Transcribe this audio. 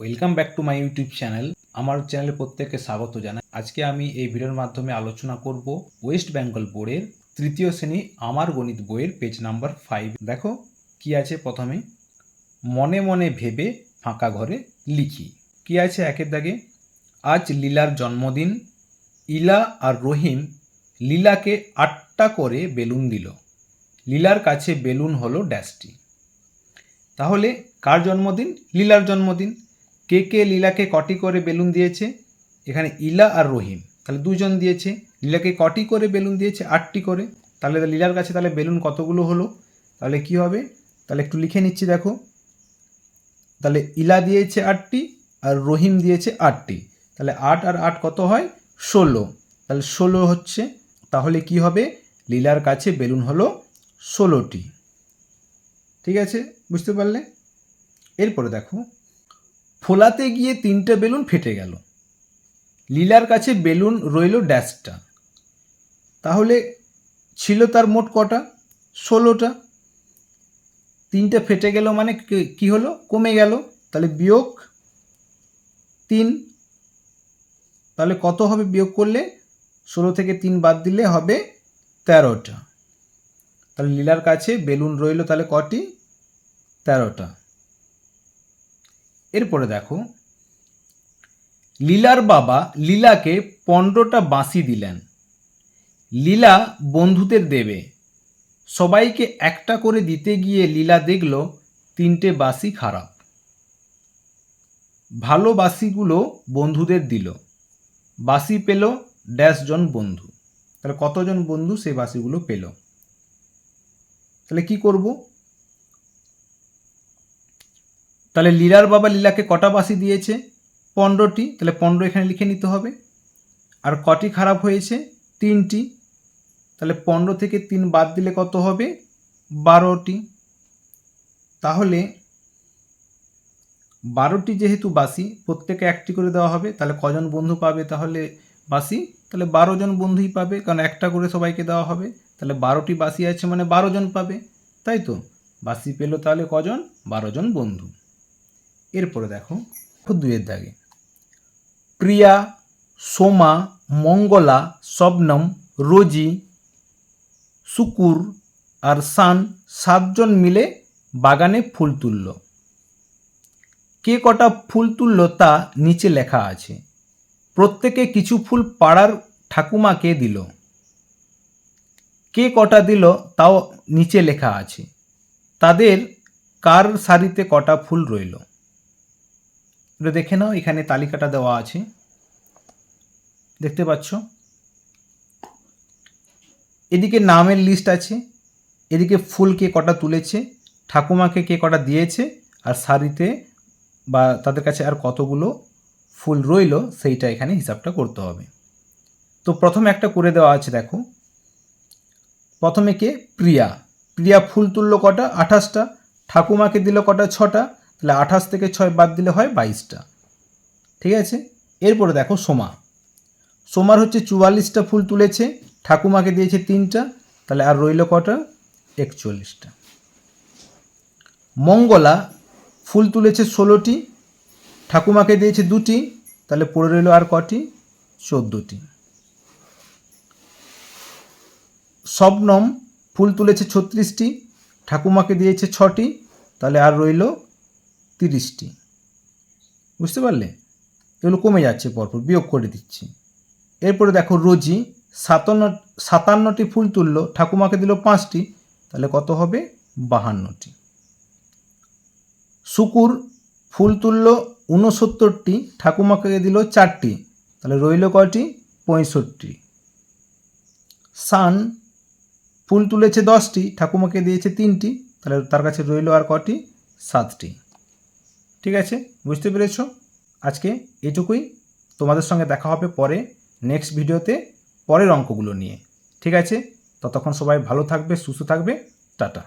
Welcome back to my YouTube channel আমার চ্যানেলে প্রত্যেককে স্বাগত জানাই। আজকে আমি এই ভিডিওর মাধ্যমে আলোচনা করব ওয়েস্ট বেঙ্গল বোর্ডের তৃতীয় শ্রেণি আমার গণিত বইয়ের পেজ নাম্বার ফাইভ দেখো কি আছে প্রথমে। মনে মনে ভেবে ফাঁকা ঘরে লিখি। কি আছে একের দাগে? আজ লীলার জন্মদিন। ইলা আর রহিম লীলাকে আটটা করে বেলুন দিল। লীলার কাছে বেলুন হলো ড্যাশটি তাহলে কার জন্মদিন? লীলার জন্মদিন। কে কে লীলাকে কটি করে বেলুন দিয়েছে? এখানে ইলা আর রহিম। তাহলে দুজন দিয়েছে। লীলাকে কটি করে বেলুন দিয়েছে? আটটি করে। তাহলে লীলার কাছে তাহলে বেলুন কতগুলো হলো? তাহলে কি হবে? তাহলে একটু লিখে নিচ্ছি, দেখো। তাহলে ইলা দিয়েছে আটটি আর রহিম দিয়েছে আটটি। তাহলে আট আর আট কত হয়? ষোলো। তাহলে ষোলো হচ্ছে। তাহলে কি হবে? লীলার কাছে বেলুন হলো ষোলোটি। ঠিক আছে? বুঝতে পারলে? এরপরে দেখো। ফোলাতে গিয়ে তিনটে বেলুন ফেটে গেল। লীলার কাছে বেলুন রইল ড্যাশটা। তাহলে ছিল তার মোট কটা? ষোলোটা। তিনটে ফেটে গেল মানে কি- হলো? কমে গেল। তাহলে বিয়োগ তিন। তাহলে কত হবে বিয়োগ করলে? ষোলো থেকে তিন বাদ দিলে হবে তেরোটা। তাহলে লীলার কাছে বেলুন রইল তাহলে কটি? তেরোটা। এরপরে দেখো, লীলার বাবা লীলাকে পনেরোটা বাঁশি দিলেন। লীলা বন্ধুদের দেবে। সবাইকে একটা করে দিতে গিয়ে লীলা দেখল তিনটে বাঁশি খারাপ। ভালো বাঁশিগুলো বন্ধুদের দিল। বাঁশি পেল ড্যাশ জন বন্ধু। তাহলে কতজন বন্ধু সেই বাঁশিগুলো পেল? তাহলে কি করব? তাহলে লীলার বাবা লীলাকে কটা বাঁশি দিয়েছে? পনেরোটি। তাহলে পনেরো এখানে লিখে নিতে হবে। আর কটি খারাপ হয়েছে? তিনটি। তাহলে পনেরো থেকে তিন বাদ দিলে কত হবে? বারোটি। তাহলে বারোটি যেহেতু বাসি প্রত্যেকে একটি করে দেওয়া হবে, তাহলে কজন বন্ধু পাবে তাহলে বাসি তাহলে বারো জন বন্ধুই পাবে, কারণ একটা করে সবাইকে দেওয়া হবে। তাহলে বারোটি বাসি আছে মানে বারো জন পাবে, তাই তো? বাসি পেল তাহলে কজন? বারো জন বন্ধু। এরপরে দেখো দুয়ের দাগে। প্রিয়া, সোমা, মঙ্গলা, শবনম, রোজি, শুকুর আর সান সাতজন মিলে বাগানে ফুল তুলল। কে কটা ফুল তুলল তা নিচে লেখা আছে। প্রত্যেকে কিছু ফুল পাড়ার ঠাকুমাকে দিল। কে কটা দিল তাও নিচে লেখা আছে। তাদের কার সারিতে কটা ফুল রইল? এটা দেখে নাও, এখানে তালিকাটা দেওয়া আছে। দেখতে পাচ্ছ? এদিকে নামের লিস্ট আছে, এদিকে ফুল কে কটা তুলেছে, ঠাকুমাকে কে কটা দিয়েছে, আর সারিতে বা তাদের কাছে আর কতগুলো ফুল রইল, সেইটা এখানে হিসাবটা করতে হবে। তো প্রথমে একটা করে দেওয়া আছে, দেখো। প্রথমে কে? প্রিয়া। প্রিয়া ফুল তুললো কটা? আঠাশটা। ঠাকুমাকে দিল কটা? ছটা। তাহলে আঠাশ থেকে ছয় বাদ দিলে হয় বাইশটা। ঠিক আছে? এরপরে দেখো সোমা। সোমার হচ্ছে চুয়াল্লিশটা ফুল তুলেছে, ঠাকুমাকে দিয়েছে তিনটা, তাহলে আর রইল কটা? একচল্লিশটা। মঙ্গলা ফুল তুলেছে ষোলোটি, ঠাকুমাকে দিয়েছে দুটি, তাহলে পড়ে রইল আর কটি? চোদ্দোটি। শবনম ফুল তুলেছে ছত্রিশটি, ঠাকুমাকে দিয়েছে ছটি, তাহলে আর রইল তিরিশটি। বুঝতে পারলে? এগুলো কমে যাচ্ছে পরপর, বিয়োগ করে দিচ্ছি। এরপরে দেখো রোজি, সাতান্ন, সাতান্নটি ফুল তুললো, ঠাকুমাকে দিল পাঁচটি, তাহলে কত হবে? বাহান্নটি। শুকুর ফুল তুললো ঊনসত্তরটি, ঠাকুমাকে দিল চারটি, তাহলে রইল কয়টি? পঁয়ষট্টি। সান ফুল তুলেছে দশটি, ঠাকুমাকে দিয়েছে তিনটি, তাহলে তার কাছে রইল আর কটি সাতটি। ঠিক আছে? বুঝতে পেরেছ? আজকে এটুকুই। তোমাদের সঙ্গে দেখা হবে পরে নেক্সট ভিডিওতে পরের অঙ্কগুলো নিয়ে। ঠিক আছে? ততক্ষণ সবাই ভালো থাকবে, সুস্থ থাকবে। টাটা।